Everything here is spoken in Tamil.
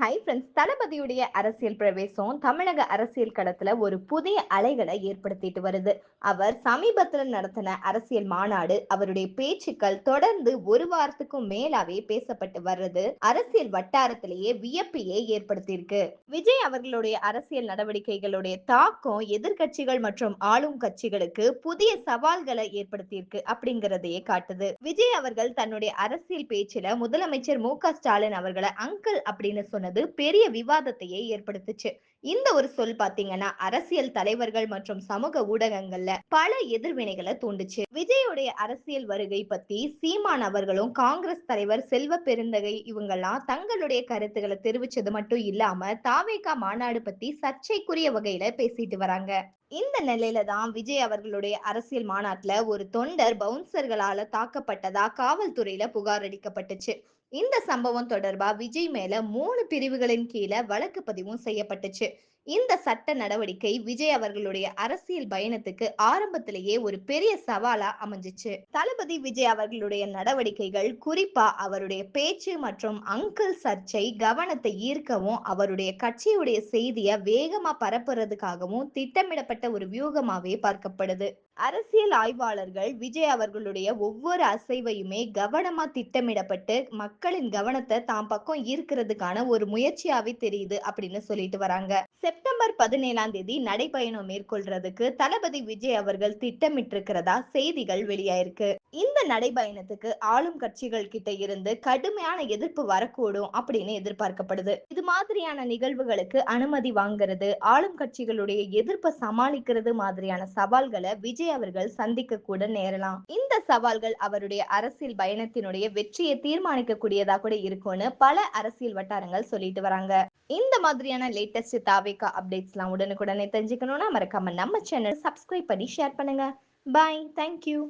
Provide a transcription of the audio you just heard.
ஹை ஃப்ரெண்ட்ஸ் தளபதியுடைய அரசியல் பிரவேசம் தமிழக அரசியல் களத்துல ஒரு புதிய அலைகளை ஏற்படுத்திட்டு வருது. அவர் சமீபத்துல நடத்தின அரசியல் மாநாடு அவருடைய பேச்சுக்கள் தொடர்ந்து ஒரு வாரத்துக்கும் மேலாவே பேசப்பட்டு வர்றது அரசியல் வட்டாரத்திலேயே வியப்பையே ஏற்படுத்தியிருக்கு. விஜய் அவர்களுடைய அரசியல் நடவடிக்கைகளுடைய தாக்கம் எதிர்க்கட்சிகள் மற்றும் ஆளும் கட்சிகளுக்கு புதிய சவால்களை ஏற்படுத்தியிருக்கு அப்படிங்கறதையே காட்டுது. விஜய் அவர்கள் தன்னுடைய அரசியல் பேச்சுல முதலமைச்சர் மு ஸ்டாலின் அவர்களை அங்கிள் அப்படின்னு சொன்னது பெரிய விவாதத்தையே ஏற்படுத்துச்சு. இந்த ஒரு சொல் பாத்தீங்கன்னா அரசியல் தலைவர்கள் மற்றும் சமூக ஊடகங்கள்ல பல எதிர்வினைகளை தூண்டுச்சு. விஜயுடைய அரசியல் வருகை பத்தி சீமான் அவர்களும் காங்கிரஸ் தலைவர் செல்வ பெருந்தகை இவங்கெல்லாம் தங்களுடைய கருத்துக்களை தெரிவிச்சது மட்டும் இல்லாம தாவேகா மாநாடு பத்தி சர்ச்சைக்குரிய வகையில பேசிட்டு வராங்க. இந்த நிலையில தான் விஜய் அவர்களுடைய அரசியல் மாநாட்டுல ஒரு தொண்டர் பவுன்சர்களால தாக்கப்பட்டதா காவல்துறையில புகார் அளிக்கப்பட்டுச்சு. இந்த சம்பவம் தொடர்பா விஜய் மேல மூணு பிரிவுகளின் கீழே வழக்கு பதிவும் செய்யப்பட்டுச்சு. இந்த சட்ட நடவடிக்கை விஜய் அவர்களுடைய அரசியல் பயணத்துக்கு ஆரம்பத்திலேயே ஒரு பெரிய சவாலா அமைஞ்சிச்சு. தளபதி விஜய் அவர்களுடைய நடவடிக்கைகள் குறிப்பா அவருடைய பேச்சு மற்றும் அங்கிள் சர்ச்சை கவனத்தை ஈர்க்கவும் அவருடைய கட்சியுடைய செய்திய வேகமா பரப்புறதுக்காகவும் திட்டமிடப்பட்ட ஒரு வியூகமாவே பார்க்கப்படுது. அரசியல் ஆய்வாளர்கள் விஜய் அவர்களுடைய ஒவ்வொரு அசைவையுமே கவனமா திட்டமிடப்பட்டு மக்களின் கவனத்தை தாம் பக்கம் ஈர்க்கிறதுக்கான ஒரு முயற்சியாவே தெரியுது அப்படின்னு சொல்லிட்டு வராங்க. செப்டம்பர் பதினேழாம் தேதி நடைபயணம் மேற்கொள்றதுக்கு தளபதி விஜய் அவர்கள் திட்டமிட்டு இருக்கிறதா செய்திகள் வெளியாயிருக்கு. இந்த நடைபயணத்துக்கு ஆளும் கட்சிகள் கிட்ட இருந்து கடுமையான எதிர்ப்பு வரக்கூடும் அப்படின்னு எதிர்பார்க்கப்படுது. இது மாதிரியான நிகழ்வுகளுக்கு அனுமதி வாங்குறது ஆளும் கட்சிகளுடைய எதிர்ப்பை சமாளிக்கிறது மாதிரியான சவால்களை விஜய் அவர்கள் சந்திக்க கூட நேரலாம். இந்த சவால்கள் அவருடைய அரசியல் பயணத்தினுடைய வெற்றியை தீர்மானிக்க கூடியதா கூட இருக்கும்னு பல அரசியல் வட்டாரங்கள் சொல்லிட்டு வராங்க. இந்த மாதிரியான லேட்டஸ்ட் தாவேக்கா அப்டேட்ஸ்லாம் உடனுக்குடனே தெரிஞ்சுக்கணும்னா மறக்காம நம்ம சேனல் சப்ஸ்கிரைப் பண்ணி ஷேர் பண்ணுங்க. Bye thank you